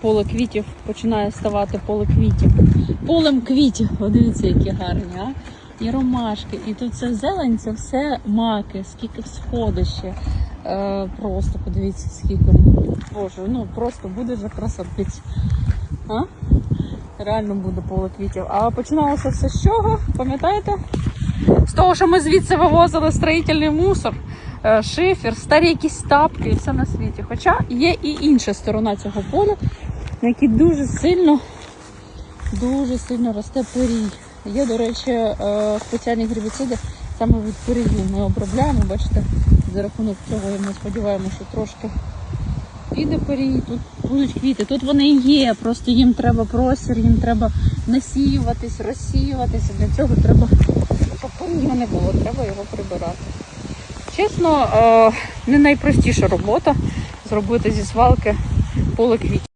поле квітів починає ставати поле квітів. Полем квітів. Подивіться, які гарні, а? І ромашки. І тут це зелень, це все маки, скільки всходище. Е, просто подивіться, скільки. Боже, ну просто буде вже красавець. А? Реально буде поле квітів. А починалося все з чого? Пам'ятаєте? З того, що ми звідси вивозили строїтельний мусор, е, шифер, старі якісь тапки і все на світі. Хоча є і інша сторона цього поля, на якій дуже сильно, дуже сильно росте пирій. Є, до речі, е, спеціальні гербіциди саме від пирію. Ми обробляємо, бачите, за рахунок цього ми сподіваємося, що трошки піде пирій, тут будуть квіти. Тут вони є, просто їм треба простір, їм треба насіюватись, розсіюватися. Для цього треба, щоб пирію не було, треба його прибирати. Чесно, е, не найпростіша робота зробити зі свалки поле квітів.